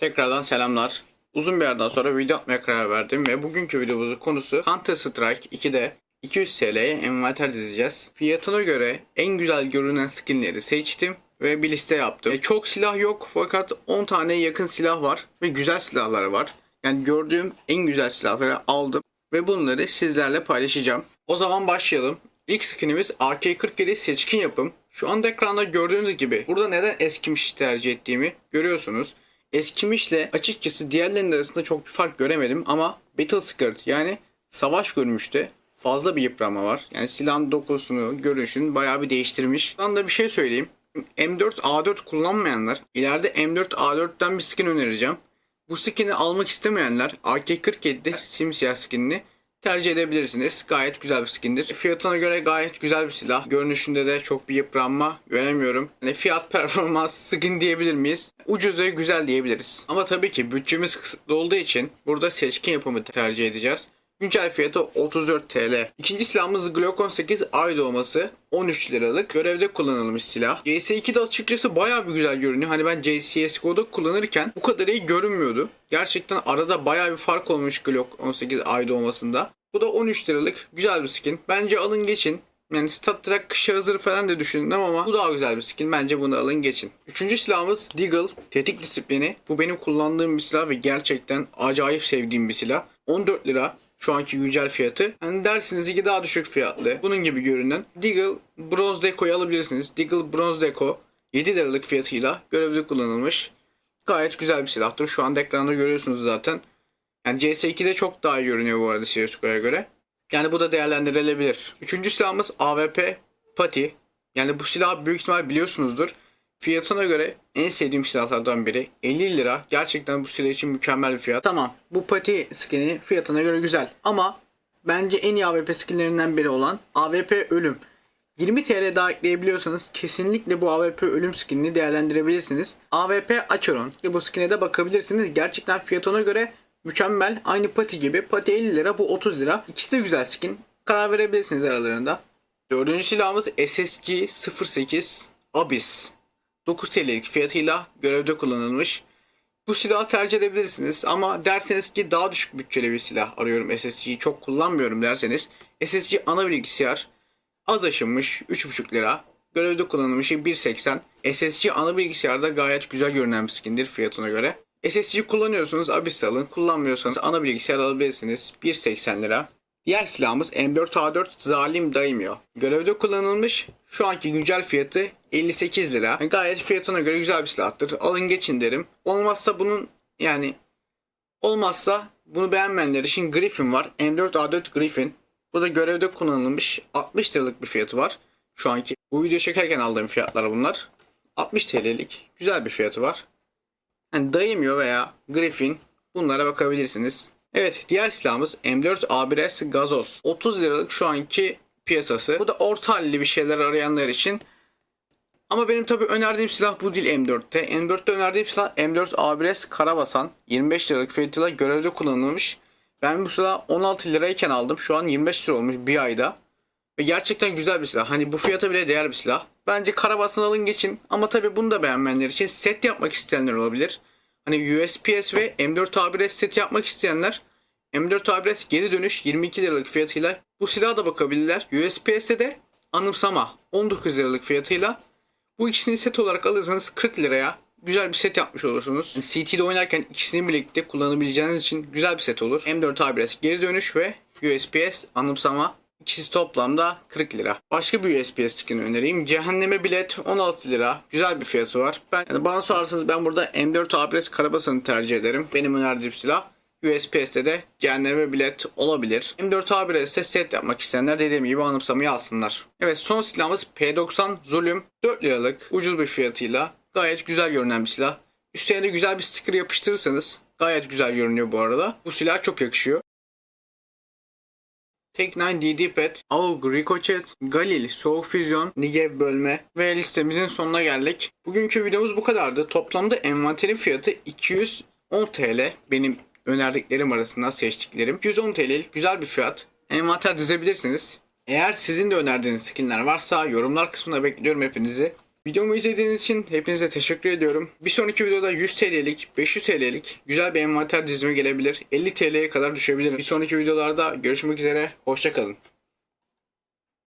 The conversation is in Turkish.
Tekrardan selamlar. Uzun bir yerden sonra video atmaya karar verdim ve bugünkü videomuzun konusu Counter Strike 2'de 200 TL'ye envanter dizeceğiz. Fiyatına göre en güzel görünen skinleri seçtim ve bir liste yaptım. E, çok silah yok fakat 10 tane yakın silah var ve güzel silahlar var. Yani gördüğüm en güzel silahları aldım ve bunları sizlerle paylaşacağım. O zaman başlayalım. İlk skinimiz AK-47 seçkin yapım. Şu anda ekranda gördüğünüz gibi burada neden eskimiş tercih ettiğimi görüyorsunuz. Eskimişle açıkçası diğerlerinin arasında çok bir fark göremedim ama Battle Scarred yani savaş görmüşte fazla bir yıpranma var. Yani silahın dokusunu, görünüşünü bayağı bir değiştirmiş. Ben de bir şey söyleyeyim. M4A4 kullanmayanlar ileride M4A4'ten bir skin önereceğim. Bu skin'i almak istemeyenler AK-47'de simsiyah skinini tercih edebilirsiniz. Gayet güzel bir skindir. Fiyatına göre gayet güzel bir silah. Görünüşünde de çok bir yıpranma göremiyorum. Hani fiyat performans skin diyebilir miyiz? Ucuz ve güzel diyebiliriz. Ama tabii ki bütçemiz kısıtlı olduğu için burada seçkin yapımı tercih edeceğiz. Güncel fiyatı 34 TL. İkinci silahımız Glock 18 ay doğması. 13 liralık. Görevde kullanılmış silah. CS2'de açıkçası bayağı bir güzel görünüyor. Hani ben CSGO'da kullanırken bu kadar iyi görünmüyordu. Gerçekten arada bayağı bir fark olmuş Glock 18 ay doğmasında. Bu da 13 liralık güzel bir skin. Bence alın geçin. Yani Stat Trek kışa hazır falan da düşündüm ama bu daha güzel bir skin. Bence bunu alın geçin. Üçüncü silahımız Deagle. Tetik disiplini. Bu benim kullandığım bir silah ve gerçekten acayip sevdiğim bir silah. 14 lira şu anki güncel fiyatı. Hani dersiniz ki daha düşük fiyatlı. Bunun gibi görünen. Deagle Bronze Deco'yu alabilirsiniz. Deagle Bronze Deco 7 liralık fiyatıyla görevde kullanılmış. Gayet güzel bir silahtır. Şu anda ekranda görüyorsunuz zaten. Yani CS2'de çok daha iyi görünüyor bu arada CSGO'ya göre. Yani bu da değerlendirilebilir. Üçüncü silahımız AWP Pati. Yani bu silahı büyük ihtimal biliyorsunuzdur. Fiyatına göre en sevdiğim silahlardan biri. 50 lira. Gerçekten bu silah için mükemmel bir fiyat. Tamam. Bu pati skini fiyatına göre güzel. Ama bence en iyi AWP skinlerinden biri olan AWP Ölüm. 20 TL daha ekleyebiliyorsanız kesinlikle bu AWP ölüm skinini değerlendirebilirsiniz. AWP Acheron bu skine de bakabilirsiniz. Gerçekten fiyatına göre mükemmel. Aynı Pati gibi. Pati 50 lira bu 30 lira. İkisi de güzel skin. Karar verebilirsiniz aralarında. Dördüncü silahımız SSG 08 Abyss. 9 TL'lik fiyatıyla görevde kullanılmış. Bu silahı tercih edebilirsiniz ama derseniz ki daha düşük bütçeli bir silah arıyorum SSG'yi çok kullanmıyorum derseniz SSG ana bilgisayar az aşınmış 3,5 lira. Görevde kullanılmış 1.80. SSG ana bilgisayarda gayet güzel görünen bir skindir fiyatına göre. SSG kullanıyorsanız Abyss alın. Kullanmıyorsanız ana bilgisayar alabilirsiniz. 1.80 lira. Diğer silahımız M4A4 Zalim Daimyo. Görevde kullanılmış. Şu anki güncel fiyatı 58 lira. Yani gayet fiyatına göre güzel bir silahtır. Alın geçin derim. Olmazsa bunun yani olmazsa bunu beğenmeyenler için Griffin var. M4A4 Griffin. Bu da görevde kullanılmış 60 liralık bir fiyatı var. Şu anki bu video çekerken aldığım fiyatlar bunlar. 60 TL'lik güzel bir fiyatı var. Yani Daimyo veya Griffin bunlara bakabilirsiniz. Evet diğer silahımız M4 A1S Gazoz. 30 liralık şu anki piyasası. Bu da orta halli bir şeyler arayanlar için. Ama benim tabi önerdiğim silah bu değil M4'te. M4'te önerdiğim silah M4 A1S Karabasan. 25 liralık fiyatıyla görevde kullanılmış. Ben bu silahı 16 lirayken aldım. Şu an 25 lira olmuş bir ayda. Ve gerçekten güzel bir silah. Hani bu fiyata bile değer bir silah. Bence Karabasan alın geçin. Ama tabi bunu da beğenmeyenler için set yapmak isteyenler olabilir. Hani USPS ve M4 A1S set yapmak isteyenler M4 A1S geri dönüş 22 liralık fiyatıyla bu silaha da bakabilirler. USPS'te de anımsama 19 liralık fiyatıyla bu ikisini set olarak alırsanız 40 liraya güzel bir set yapmış olursunuz. Yani CT'de oynarken ikisini birlikte kullanabileceğiniz için güzel bir set olur. M4 A1S geri dönüş ve USPS anımsama İkisi toplamda 40 lira. Başka bir USPS skin önereyim. Cehenneme bilet 16 lira. Güzel bir fiyatı var. Ben yani bana sorarsanız ben burada M4 A1S Karabasan'ı tercih ederim. Benim önerdiğim silah. USPS'te de cehenneme bilet olabilir. M4 A1S'te set yapmak isteyenler dediğim gibi anımsamayı alsınlar. Evet son silahımız P90 Zulüm. 4 liralık ucuz bir fiyatıyla gayet güzel görünen bir silah. Üstüne de güzel bir sticker yapıştırırsanız gayet güzel görünüyor bu arada. Bu silah çok yakışıyor. Tek9 DD Pet, AUG Ricochet, Galil, Soğuk Füzyon, Nigev bölme ve listemizin sonuna geldik. Bugünkü videomuz bu kadardı. Toplamda envanterin fiyatı 210 TL. Benim önerdiklerim arasında seçtiklerim. 210 TL'lik güzel bir fiyat. Envanter dizebilirsiniz. Eğer sizin de önerdiğiniz skinler varsa yorumlar kısmına bekliyorum hepinizi. Videomu izlediğiniz için hepinize teşekkür ediyorum. Bir sonraki videoda 100 TL'lik, 500 TL'lik güzel bir envanter dizime gelebilir. 50 TL'ye kadar düşebilir. Bir sonraki videolarda görüşmek üzere. Hoşçakalın.